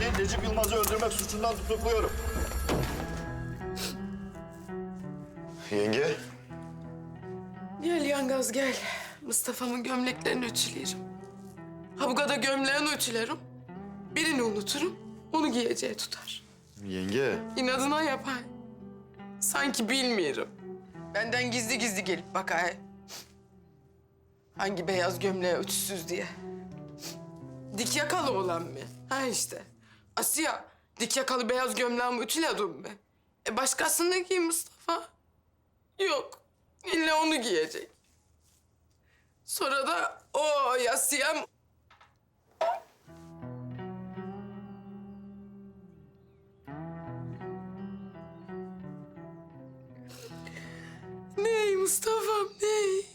Seni Necip Yılmaz'ı öldürmek suçundan tutukluyorum. Yenge. Gel yangaz gel. Mustafa'mın gömleklerini ütülerim. Ha bu kadar gömleğini ütülerim. Birini unuturum, onu giyeceği tutar. Yenge. İnadına yapar. Sanki bilmiyorum. Benden gizli gizli gelip bakar. Hangi beyaz gömleği ütüsüz diye. Dik yakalı olan mı? Ha işte. Asya, dik yakalı beyaz gömleğimi ütüledim mi? E başkasını giy Mustafa. Yok, illa onu giyecek. Sonra da o yasiyem Ney Mustafa'm ney?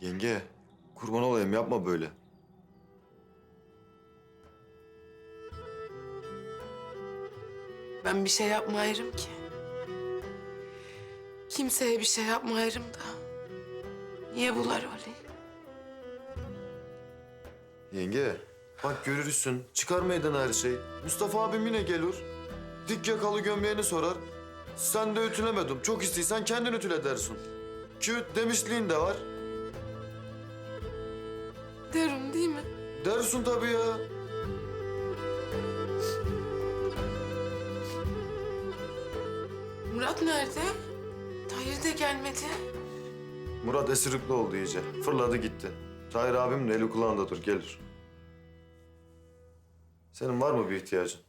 Yenge. Kurban olayım yapma böyle. Ben bir şey yapmayırım ki. Kimseye bir şey yapmayırım da. Niye bular öyle? Yenge. Bak görürsün. Çıkar meydana her şey. Mustafa abim yine gelir. Dik yakalı gömleğini sorar. Sen de ütülemedim. Çok istiysen kendin ütüle dersin. Ki demişliğin de var. Derim değil mi? Dersin tabii ya. Murat nerede? Tahir de gelmedi. Murat esirlikli oldu iyice. Fırladı gitti. Tahir abim de eli kulağındadır gelir. Senin var mı bir ihtiyacın?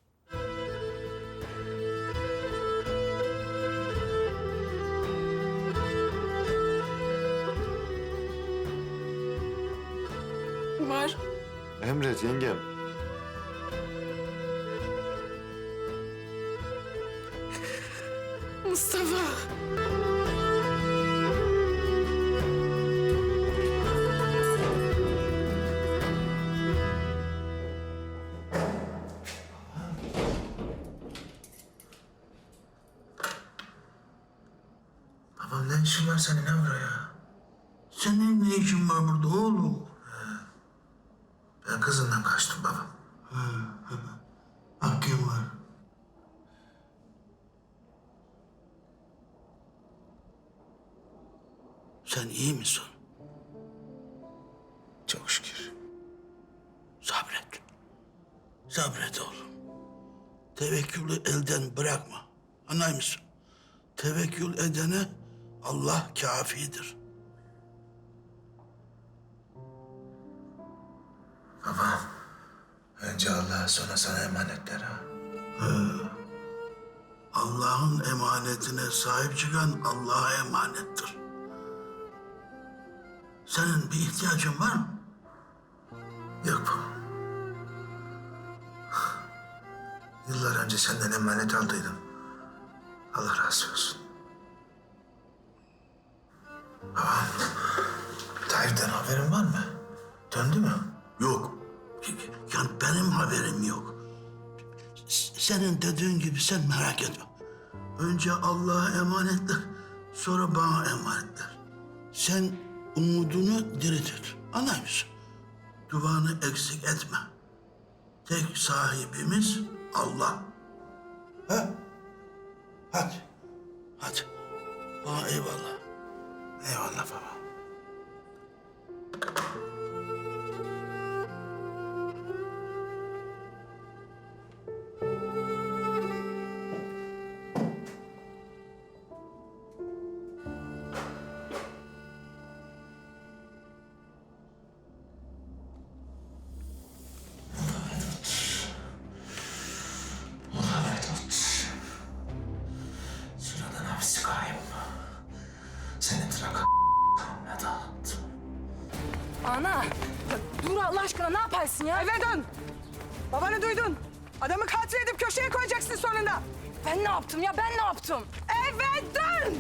Var. Emret yengem. Mustafa. Babam ne işin var senin ne buraya? Senin ne işin var burada oğlum? Ben kızından kaçtım babam. Hakkım var. Sen iyi misin? Çok şükür. Sabret. Sabret oğlum. Tevekkülü elden bırakma. Anlay mısın? Tevekkül edene Allah kafidir. Baba, önce Allah sonra sana emanetler ha. Allah'ın emanetine sahip çıkan Allah'a emanettir. Senin bir ihtiyacın var mı? Yok. Yıllar önce senden emanet aldıydım. Allah razı olsun. Babam, Tahir'den haberin var mı? Döndü mü? Yok. Yani benim haberim yok. Senin dediğin gibi sen merak etme. Önce Allah'a emanetler, sonra bana emanetler. Sen umudunu diri tut. Anlar mısın? Duanı eksik etme. Tek sahibimiz Allah. Ha? Hadi. Hadi. Bana eyvallah. Eyvallah baba. Ana! Dur Allah aşkına ne yaparsın ya? Eve dön. Babanı duydun. Adamı katil edip köşeye koyacaksın sonunda. Ben ne yaptım ya ben ne yaptım? Eve dön.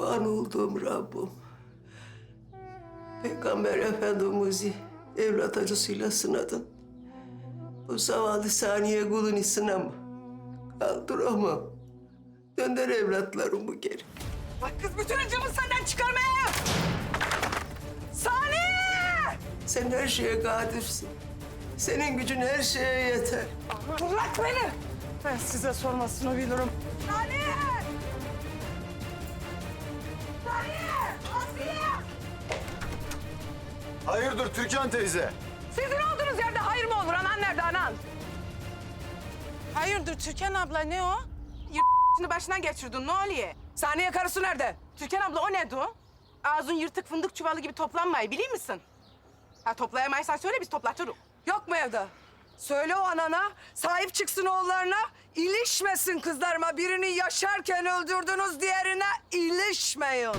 Kurban olduğum Rabbim. Peygamber Efendimiz'i evlat acısıyla sınadın. Bu zavallı saniye kulunu sınama. Kaldıramam. Dönder evlatlarımı geri. Bak kız bütün acımı senden çıkarmaya. Saniye! Sen her şeye kadirsin. Senin gücün her şeye yeter. Bırak beni. Ben size sormasını bilirim. Saniye! Hayırdır Türkan teyze? Sizin olduğunuz yerde hayır mı olur? Anan nerede anan? Hayırdır Türkan abla ne o? Yırtını başından geçirdin ne oluyor? Saniye karısı nerede? Türkan abla o ne o? Ağzın yırtık fındık çuvalı gibi toplanmayı biliyor musun? Ha toplayamaysan söyle biz toplatırız. Yok mu evde? Söyle o anana, sahip çıksın oğullarına, ilişmesin kızlarıma. Birini yaşarken öldürdünüz, diğerine ilişmeyin.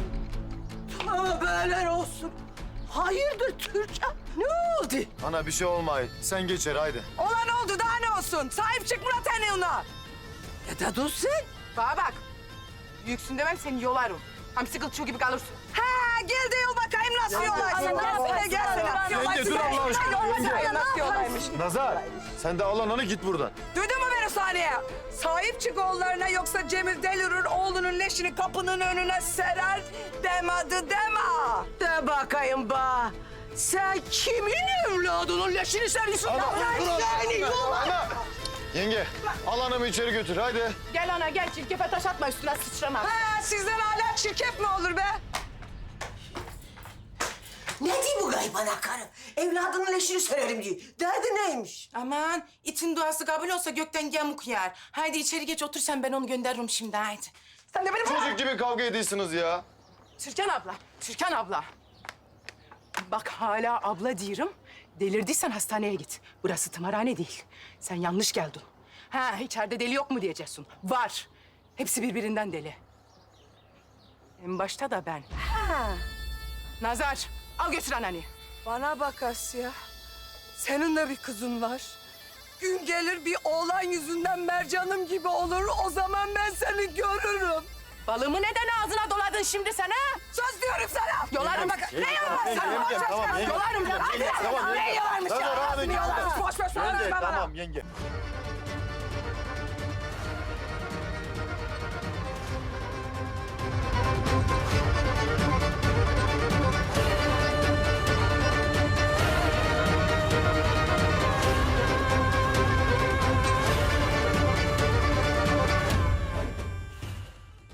Tövbeler olsun. Hayırdır Türkan? Ne oldu? Ana bir şey olmay. Sen geçer haydi. Olan oldu, daha ne olsun? Sahip çık Murat. Ya da dur sen. Bana bak. Büyüksün demem seni yolarım. Hamsi kılçığı gibi kalırsın. Ha, gel de yol bakayım nasıl yolaysın. anne, ne Gelsene. Yenge, dur Allah aşkına, Yol yenge. bakayım nasıl yolaymış. Nazar sen de al ananı git buradan. Duydun mu beni saniye? Sahip çık oğullarına yoksa Cemil delirir oğlunun leşini kapının önüne serer demedi deme. De bakayım ba. Sen kimin evladının leşini seriyorsun? Ana, dur Allah seni yola. Ana! Yenge al anamı içeri götür haydi. Gel ana gel çirkefe taş atma üstüne sıçrama. Ha, sizden hala çirkef mi olur be? Ne diyor bu gaybana karı? Evladının leşini sererim diye. Derdi neymiş? Aman itin duası kabul olsa gökten yamuk yağar. Haydi içeri geç otur sen ben onu gönderirim şimdi haydi. Sen de benim Çocuk gibi kavga ediyorsunuz ya. Türkan abla, Türkan abla. Bak hala abla diyorum. Delirdiysen hastaneye git. Burası tımarhane değil. Sen yanlış geldin. Ha içeride deli yok mu diyeceksin. Var. Hepsi birbirinden deli. En başta da ben. Nazar, al götür ananı. Bana bak Asya. Senin de bir kızın var. Gün gelir bir oğlan yüzünden mercanım gibi olur. O zaman ben seni görürüm. Balığımı neden ağzına doladın şimdi sen ha? Söz diyorum sana. Yolarım bak. Ne yalan yenge. Yolarım. Tamam, Ne yenge. yalanmış ya? hadi yalanmış? buradan. Boş ver. Yenge tamam yenge.